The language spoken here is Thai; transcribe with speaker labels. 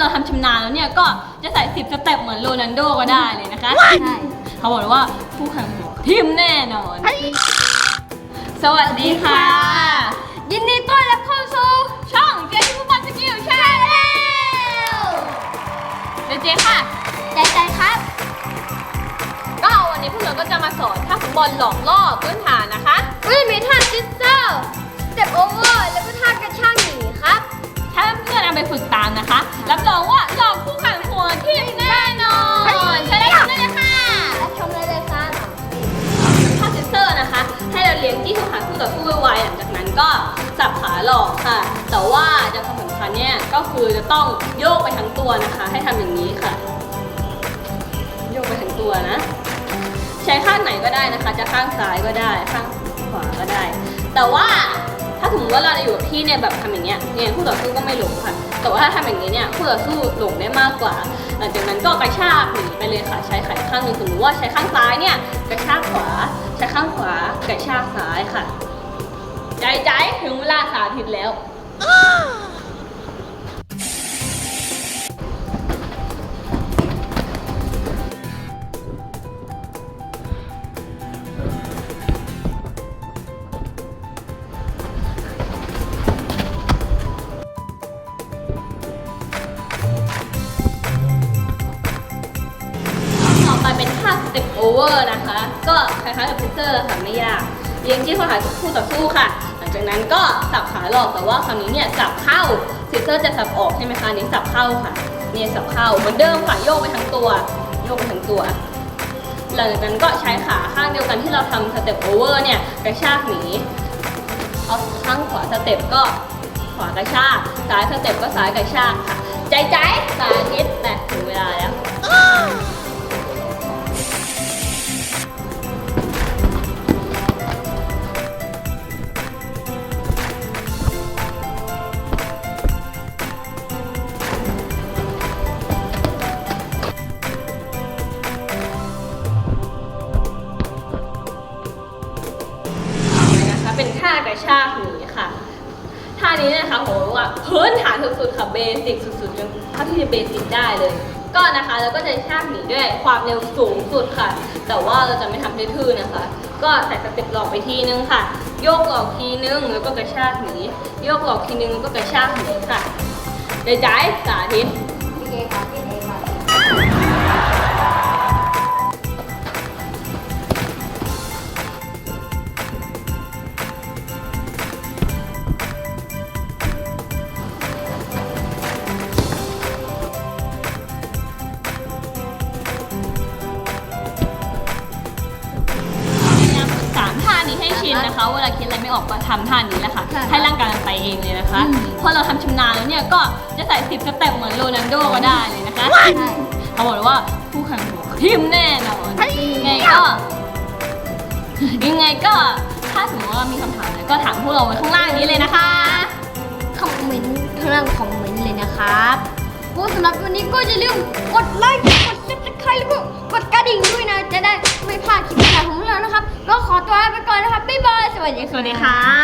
Speaker 1: เราทำชำนาญแล้วเนี่ยก็จะใส่สิบสเต็ปเหมือนโรนัลโดก็ได้เลยนะคะ
Speaker 2: ใช่
Speaker 1: เขาบอกเลยว่าผู้แข่งหัวทีมแน่นอน สวัสดีค่ะ ยินดีต้อนรับเข้าสู่ช่องเจนฟุตบอลสกิลชาแนลเดยวเจค่ะ
Speaker 2: ใจใจครับ
Speaker 1: ก็วันนี้พวกเราก็จะมาสอนท่าฟุตบอลหลอกล่อพื้นฐานนะคะ
Speaker 2: วิมีท่าซิสเตอร์สเต็ปโอเวอร์ แล้วก็ท่ากระช่างหนี
Speaker 1: นะคะ รับรองว่าหลอกผู้แข่งหัวทีมแน่นอนใช่ได้ทำได้เลยค่ะ
Speaker 2: รับชมได้เลยครับ
Speaker 1: ท่าซิสเตอร์นะคะ ให้เราเลี้ยงที่เข้าหาคู่ต่อสู้ไวๆหลังจากนั้นก็สับขาหลอกค่ะ แต่ว่าจะทำสำคัญเนี่ยก็คือจะต้องโยกไปทั้งตัวนะคะ ให้ทำอย่างนี้ค่ะ โยกไปทั้งตัวนะ ใช้ข้างไหนก็ได้นะคะ จะข้างซ้ายก็ได้ข้างขวาก็ได้ แต่ว่า ถ้าสมมติว่าเราอยู่กับที่เนี่ยแบบทำอย่างเงี้ยเนี่ยคู่ต่อสู้ก็ไม่หลงค่ะ แต่ว่าถ้าทำอย่างนี้เนี่ยคู่ต่อสู้หลงได้มากกว่า หลังจากนั้นก็กระชากหนีไปเลยค่ะ ใช้ไขข้างหนึ่งสมมติว่าใช้ข้างซ้ายเนี่ยกระชากขวา ใช้ข้างขวากระชากซ้ายค่ะ ใจใจถึงเวลาสาธิตแล้ว เต็ปโอเวอร์นะคะ ก็คล้ายๆกับพิเซอร์ค่ะไม่ยากเลี้ยงที่ข้อหาคู่ต่อสู้ค่ะ หลังจากนั้นก็สับขาหลอกแต่ว่าคราวนี้เนี่ยสับเข้าซิเซอร์จะสับออกใช่ไหมคะนนี้สับเข้าค่ะเนี่ยสับเข้าเหมือนเดิมค่ะโยกไปทั้งตัว โยกไปทั้งตัว หลังจากนั้นก็ใช้ขาข้างเดียวกันที่เราทำสเต็ปโอเวอร์เนี่ยกระชากหนีเอาข้างขวาสเต็ปก็ขวากระชากซ้ายสเต็ปก็ซ้ายกระชากค่ะ ใจใจสาธิตแต่ เป็นท่ากระชากหนีค่ะท่านี้นะคะผมว่าพื้นฐานสุดๆค่ะเบสิกสุดๆยังท่าที่จะเบสิกได้เลย ก็นะคะแล้วก็จะชากหนีด้วยความเร็วสูงสุดค่ะ แต่ว่าเราจะไม่ทำทื่อๆนะคะ ก็ใส่สเต็ปหลอกไปทีนึงค่ะ โยกหลอกทีนึงแล้วก็กระชากหนีโยกหลอกทีนึงแล้วก็กระชากหนีค่ะเดี๋ยวจ่ายสาธิต นี้ให้ชินนะคะ เวลาคิดอะไรไม่ออกก็ทำท่านี้แหละค่ะให้ร่างกายมันไปเองเลยนะคะพอเราทำชำนาญแล้วเนี่ยก็จะใส่สิบสเต็ปเหมือนโรนัลโดก็ได้เลยนะคะ
Speaker 2: ใช่
Speaker 1: เขาบอกเลยว่าผู้แข่งหัวทีมแน่นอนยังไงก็ยังไงก็ถ้าสมมติว่ามีคำถามอะไรก็ถามพวกเราไว้ข้างล่างนี้เลยนะคะ
Speaker 2: คอมเมนต์ข้างล่างคอมเมนต์เลยนะครับพวกสำหรับวันนี้ก็อย่าลืมกดไลค์ กดซับสไครต์แล้วก็กดกระดิ่งด้วยนะ จะได้ไม่พลาดคลิปใหม่ของพ
Speaker 1: สวัสดีค่ะ